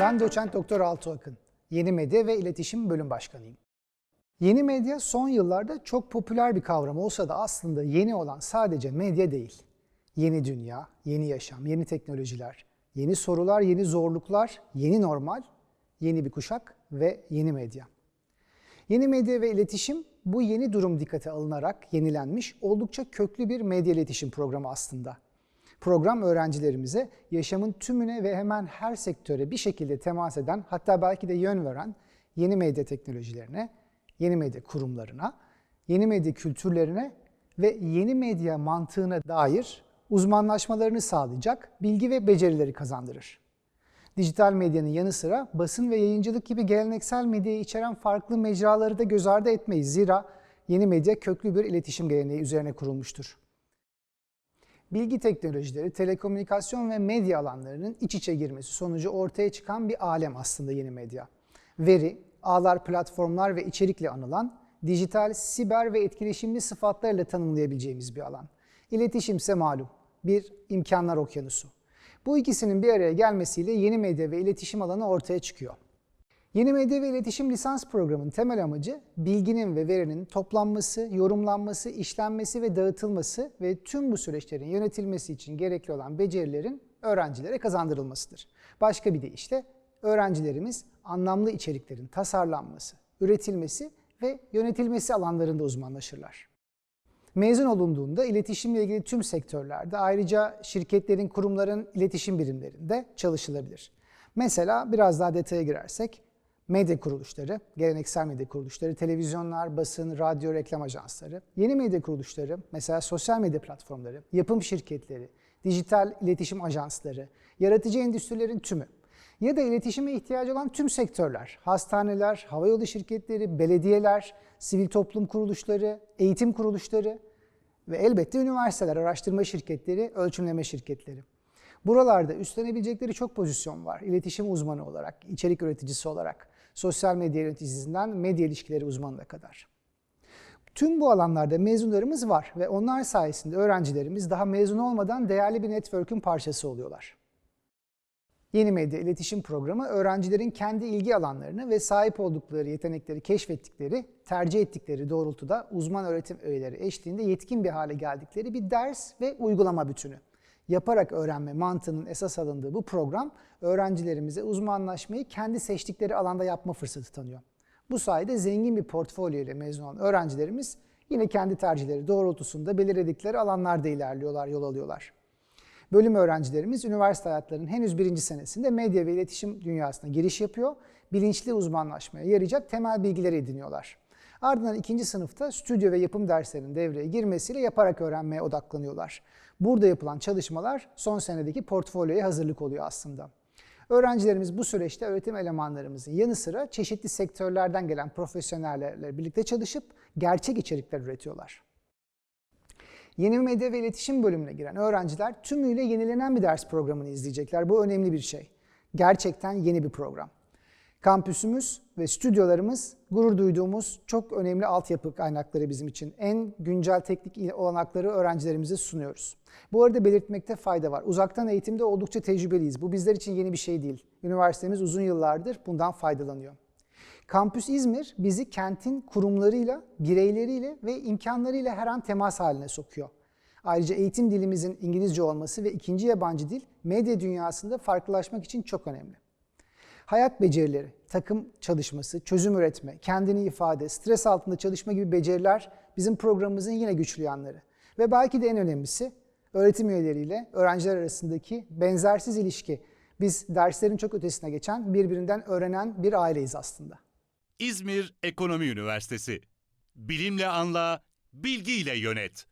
Ben doçent doktor Altuğ Akın. Yeni Medya ve İletişim Bölüm Başkanıyım. Yeni medya son yıllarda çok popüler bir kavram olsa da aslında yeni olan sadece medya değil. Yeni dünya, yeni yaşam, yeni teknolojiler, yeni sorular, yeni zorluklar, yeni normal, yeni bir kuşak ve yeni medya. Yeni medya ve iletişim bu yeni durum dikkate alınarak yenilenmiş oldukça köklü bir medya iletişim programı aslında. Program öğrencilerimize yaşamın tümüne ve hemen her sektöre bir şekilde temas eden hatta belki de yön veren yeni medya teknolojilerine, yeni medya kurumlarına, yeni medya kültürlerine ve yeni medya mantığına dair uzmanlaşmalarını sağlayacak bilgi ve becerileri kazandırır. Dijital medyanın yanı sıra basın ve yayıncılık gibi geleneksel medyayı içeren farklı mecraları da göz ardı etmeyiz. Zira yeni medya köklü bir iletişim geleneği üzerine kurulmuştur. Bilgi teknolojileri, telekomünikasyon ve medya alanlarının iç içe girmesi sonucu ortaya çıkan bir alem aslında yeni medya. Veri, ağlar, platformlar ve içerikle anılan, dijital, siber ve etkileşimli sıfatlarla tanımlayabileceğimiz bir alan. İletişim ise malum, bir imkanlar okyanusu. Bu ikisinin bir araya gelmesiyle yeni medya ve iletişim alanı ortaya çıkıyor. Yeni medya ve iletişim lisans programının temel amacı bilginin ve verinin toplanması, yorumlanması, işlenmesi ve dağıtılması ve tüm bu süreçlerin yönetilmesi için gerekli olan becerilerin öğrencilere kazandırılmasıdır. Başka bir deyişle öğrencilerimiz anlamlı içeriklerin tasarlanması, üretilmesi ve yönetilmesi alanlarında uzmanlaşırlar. Mezun olunduğunda iletişimle ilgili tüm sektörlerde ayrıca şirketlerin, kurumların iletişim birimlerinde çalışılabilir. Mesela biraz daha detaya girersek medya kuruluşları, geleneksel medya kuruluşları, televizyonlar, basın, radyo, reklam ajansları, yeni medya kuruluşları, mesela sosyal medya platformları, yapım şirketleri, dijital iletişim ajansları, yaratıcı endüstrilerin tümü ya da iletişime ihtiyacı olan tüm sektörler, hastaneler, havayolu şirketleri, belediyeler, sivil toplum kuruluşları, eğitim kuruluşları ve elbette üniversiteler, araştırma şirketleri, ölçümleme şirketleri. Buralarda üstlenebilecekleri çok pozisyon var. İletişim uzmanı olarak, içerik üreticisi olarak, sosyal medya yöneticisinden medya ilişkileri uzmanına kadar. Tüm bu alanlarda mezunlarımız var ve onlar sayesinde öğrencilerimiz daha mezun olmadan değerli bir network'ün parçası oluyorlar. Yeni Medya İletişim Programı öğrencilerin kendi ilgi alanlarını ve sahip oldukları yetenekleri keşfettikleri, tercih ettikleri doğrultuda uzman öğretim üyeleri eşliğinde yetkin bir hale geldikleri bir ders ve uygulama bütünü. Yaparak öğrenme mantığının esas alındığı bu program öğrencilerimize uzmanlaşmayı kendi seçtikleri alanda yapma fırsatı tanıyor. Bu sayede zengin bir portfolyo ile mezun olan öğrencilerimiz yine kendi tercihleri doğrultusunda belirledikleri alanlarda ilerliyorlar, yol alıyorlar. Bölüm öğrencilerimiz üniversite hayatlarının henüz birinci senesinde medya ve iletişim dünyasına giriş yapıyor. Bilinçli uzmanlaşmaya yarayacak temel bilgileri ediniyorlar. Ardından ikinci sınıfta stüdyo ve yapım derslerinin devreye girmesiyle yaparak öğrenmeye odaklanıyorlar. Burada yapılan çalışmalar son senedeki portfolyoya hazırlık oluyor aslında. Öğrencilerimiz bu süreçte öğretim elemanlarımızın yanı sıra çeşitli sektörlerden gelen profesyonellerle birlikte çalışıp gerçek içerikler üretiyorlar. Yeni medya ve iletişim bölümüne giren öğrenciler tümüyle yenilenen bir ders programını izleyecekler. Bu önemli bir şey. Gerçekten yeni bir program. Kampüsümüz ve stüdyolarımız gurur duyduğumuz çok önemli altyapı kaynakları bizim için. En güncel teknik olanakları öğrencilerimize sunuyoruz. Bu arada belirtmekte fayda var. Uzaktan eğitimde oldukça tecrübeliyiz. Bu bizler için yeni bir şey değil. Üniversitemiz uzun yıllardır bundan faydalanıyor. Kampüs İzmir bizi kentin kurumlarıyla, bireyleriyle ve imkanlarıyla her an temas haline sokuyor. Ayrıca eğitim dilimizin İngilizce olması ve ikinci yabancı dil medya dünyasında farklılaşmak için çok önemli. Hayat becerileri, takım çalışması, çözüm üretme, kendini ifade, stres altında çalışma gibi beceriler bizim programımızın yine güçlü yanları. Ve belki de en önemlisi öğretim üyeleriyle öğrenciler arasındaki benzersiz ilişki. Biz derslerin çok ötesine geçen, birbirinden öğrenen bir aileyiz aslında. İzmir Ekonomi Üniversitesi. Bilimle anla, bilgiyle yönet.